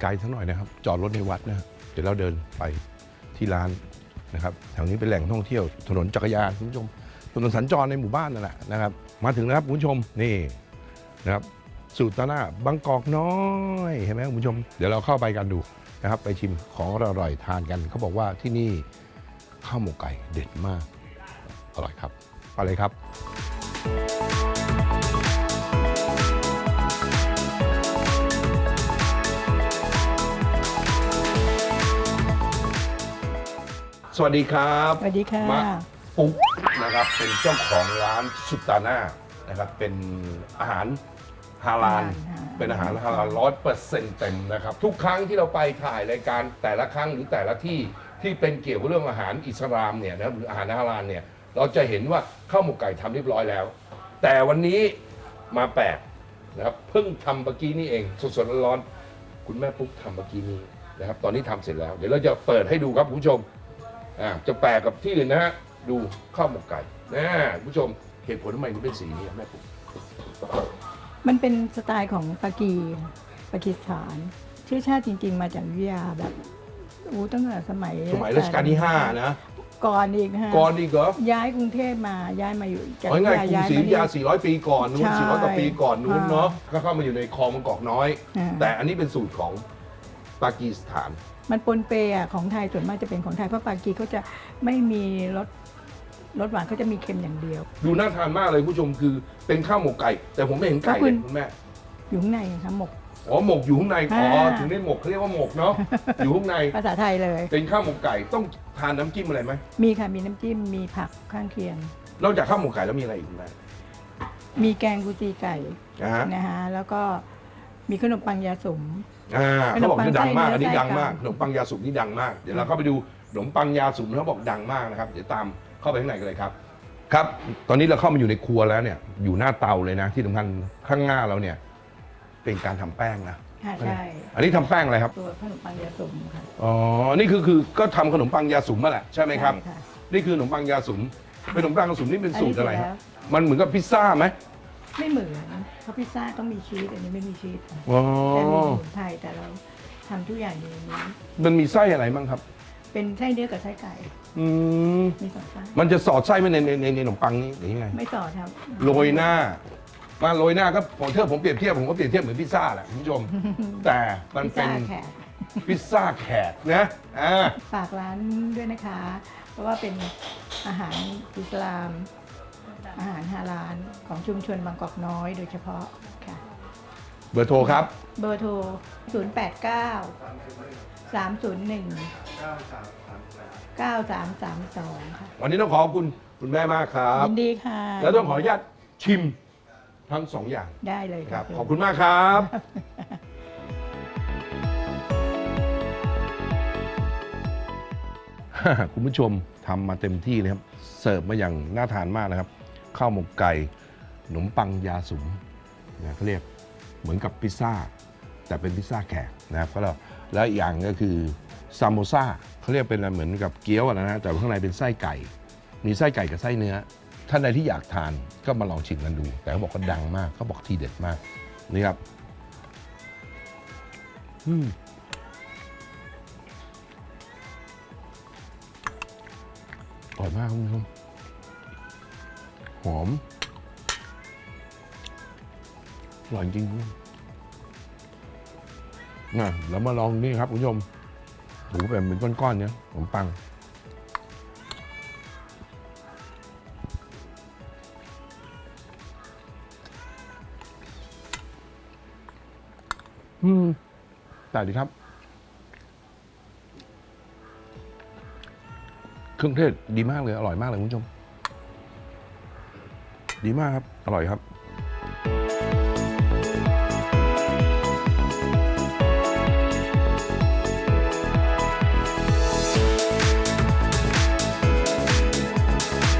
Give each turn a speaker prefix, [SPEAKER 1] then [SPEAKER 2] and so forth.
[SPEAKER 1] ไกลสักหน่อยนะครับ จอดรถในวัดนะเดี๋ยวเราเดินไปที่ร้านนะครับแถวนี้เป็นแหล่งท่องเที่ยวถนนจักรยานคุณผู้ชมถนนสัญจรในหมู่บ้านนั่นแหละนะครับ มาถึงแล้วครับคุณผู้ชมนี่นะครับสูตรตาหน้าบางกอกน้อยเห็นไหมคุณผู้ชม เดี๋ยวเราเข้าไปกันดูนะครับ ไปชิมของอร่อยทานกันเขาบอกว่าที่นี่ข้าวหมกไก่เด็ดมากอร่อยครับไปเลยครับ สวัสดีครับ
[SPEAKER 2] สวัสดีค่ะ
[SPEAKER 1] มาปุ๊กนะครับเป็นเจ้าของร้านสุตตาน่านะครับเป็นอาหารฮาลาล
[SPEAKER 2] อาหารฮาลาล
[SPEAKER 1] เป็นอาหารฮาลาลร้อยเปอร์เซ็นต์เต็มนะครับ ทุกครั้งที่เราไปถ่ายรายการแต่ละครั้งหรือแต่ละที่ที่เป็นเกี่ยวกับเรื่องอาหารอิสลามเนี่ยนะหรืออาหารฮาลาลเนี่ยเราจะเห็นว่าข้าวหมกไก่ทำเรียบร้อยแล้ว แต่วันนี้มาแปลกนะครับเพิ่งทำเมื่อกี้นี่เองสดๆร้อนๆ คุณแม่ปุ๊กทำเมื่อกี้นี้นะครับ ตอนนี้ทำเสร็จแล้ว เดี๋ยวเราจะเปิดให้ดูครับคุณผู้ชม อ่าจะแปลกกับที่อื่นนะฮะดูข้าวหมกไก่นะคุณผู้ชมเหตุผลทำไมมันเป็นสีนี้แม่ปุ๊ก
[SPEAKER 2] มันเป็นสไตล์ของปากีปากีสถาน ชื่อชาติจริง ๆ มาจากวิทยาแบบอู้ตั้งแต่สมัย
[SPEAKER 1] สมัยรัชกาลที่5นะ
[SPEAKER 2] ก่อนอีกนะฮะ
[SPEAKER 1] ก่อนอีกเหรอ
[SPEAKER 2] ย้ายกรุงเทพมาย้ายมาอยู่จาก
[SPEAKER 1] เอาง่ายๆกรุง
[SPEAKER 2] ย้าย
[SPEAKER 1] ศรีอ
[SPEAKER 2] มา
[SPEAKER 1] ยุธยา400 ปีก่อนนู้น
[SPEAKER 2] ใช่
[SPEAKER 1] 400กว่าปีก่อนนู้น
[SPEAKER 2] ค่ะ
[SPEAKER 1] เนาะก็เข้ามาอยู่ในคลองบางกอกน้อย
[SPEAKER 2] อ่า
[SPEAKER 1] แต่อันนี้เป็นสูตรของ ปากีสถาน
[SPEAKER 2] มันปนเปอะของไทยส่วนมากจะเป็นของไทยเพราะปากีเขาจะไม่มีรสรสหวานเขาจะมีเค็มอย่างเดียว
[SPEAKER 1] ดูน่าทานมากเลยคุณผู้ชมคือเป็นข้าวหมกไก่ แต่ผมไม่เห็นไก่
[SPEAKER 2] ก็คุ
[SPEAKER 1] เล
[SPEAKER 2] ณ
[SPEAKER 1] ยคุณแม่
[SPEAKER 2] อยู่ข้างในค่ะหมก
[SPEAKER 1] อ๋อหมกอยู่ข้างในอ๋อ
[SPEAKER 2] อ่า
[SPEAKER 1] ถึงได้หมกเขาเรียกว่าหมกเนาะ อยู่ข้างใน
[SPEAKER 2] ภาษาไทยเลย
[SPEAKER 1] เป็นข้าวหมกไก่ต้องทานน้ำจิ้มอะไรไหม
[SPEAKER 2] มีค่ะมีน้ำจิ้มมีผักข้างเคียง
[SPEAKER 1] นอกจากข้าวหมกไก่แล้วมีอะไรอีกคุณแม่
[SPEAKER 2] มีแกงกุจีไก่
[SPEAKER 1] นะฮะ
[SPEAKER 2] นะฮะแล้วก็ มีขนมปังยาสม
[SPEAKER 1] อ่าเขาบอก
[SPEAKER 2] ขนมปัง
[SPEAKER 1] จะดังมาก
[SPEAKER 2] ไส้เนื้อ
[SPEAKER 1] อันนี้
[SPEAKER 2] ไส้
[SPEAKER 1] ดังมาก
[SPEAKER 2] ไก่
[SPEAKER 1] ขนมปังยาสุกนี่ดังมาก เดี๋ยวเราเข้าไปดูขนมปังยาสุกเขาบอกดังมากนะครับ เดี๋ยวตามเข้าไปข้างในกันเลยครับ ครับ ตอนนี้เราเข้ามาอยู่ในครัวแล้วเนี่ย อยู่หน้าเตาเลยนะ ที่สำคัญข้างหน้าเราเนี่ย เป็นการทำแป้งนะ
[SPEAKER 2] ค่ะใช่
[SPEAKER 1] อันนี้ทำแป้งอะไรครับ
[SPEAKER 2] ตัวขนมปังยาสมค่ะ
[SPEAKER 1] อ๋อ นี่คือคือก็ทำขนมปังยาสุมมาแหละใช่ไหมครับ
[SPEAKER 2] ใช่ะ
[SPEAKER 1] นี่คือขนมปังยาสุมเป็นขนมปังยาสุมนี่เป็นสูตรอะไรครับ
[SPEAKER 2] อันนี้เสจ
[SPEAKER 1] มันเหมือนกับพิซซ่าไหม
[SPEAKER 2] แล้ว ไม่เหมือนเพราะพิซซ่าต้องมีชีสอันนี้ไม่มีชีสค่ะ
[SPEAKER 1] อ๋อ
[SPEAKER 2] แต่มีสมุนไพรแต่เราทำทุกอย่างอยู่ในนี้
[SPEAKER 1] มันมีไส้อะไรบ้างครับ
[SPEAKER 2] เป็นไส้เนื้อกับไส้ไก่
[SPEAKER 1] อืม
[SPEAKER 2] มีสองไส้
[SPEAKER 1] มันจะสอดไส้ไปในในในในขนมปังนี้หรือยังไง
[SPEAKER 2] ไม่ต่อครับ
[SPEAKER 1] โรยหน้า มาโรยหน้าก็ผมเทียบผมเปรียบเทียบผมก็เปรียบเทียบเหมือนพิซซ่าแหละคุณผู้ชม แต่มัน
[SPEAKER 2] พิซ
[SPEAKER 1] เป็น
[SPEAKER 2] ซ่าแขก
[SPEAKER 1] พิซซ่าแขกนะอ่า
[SPEAKER 2] ฝากร้านด้วยนะคะ เพราะว่าเป็นอาหารอิสลาม อาหารฮาลาลของชุมชนบางกอกน้อยโดยเฉพาะค่ะ
[SPEAKER 1] เบอร์โทรครับ
[SPEAKER 2] เบอร์โทร 089 301 9332 ค่ะ
[SPEAKER 1] วันนี้ต้องขอบคุณคุณแม่มากครับ
[SPEAKER 2] ยินดีค่ะ
[SPEAKER 1] แล้วต้องขออนุญาตชิมทั้งสองอย่าง
[SPEAKER 2] ได้เลย
[SPEAKER 1] ครับะขอบคุณมากครับ คุณผู้ชมทำมาเต็มที่เลยครับ เสิร์ฟมาอย่างน่าทานมากนะครับ ข้าวหมกไก่ขนมปังยาสุมนะเขาเรียกเหมือนกับพิซซ่า แต่เป็นพิซซ่าแขกนะครับก็แล้วแล้วอีกอย่างก็คือซามโมซ่าเขาเรียกเป็นเหมือนกับเกี๊ยวนะฮะแต่ข้างในเป็นไส้ไก่ มีไส้ไก่กับไส้เนื้อ ท่านใดที่อยากทานก็มาลองชิมกันดู แต่เขาบอกว่าดังมากเขาบอกทีเด็ดมากนี่ครับอืมอร่อยมากคุณผู้ชม หอมอร่อยจริงนะแล้วมาลองนี่ครับคุณผู้ชมหมูแบบเป็นก้อนๆเนี่ยขนมปัง อืมแต่ดีครับ เครื่องเทศดีมากเลย อร่อยมากเลยคุณผู้ชม ดีมากครับอร่อยครับ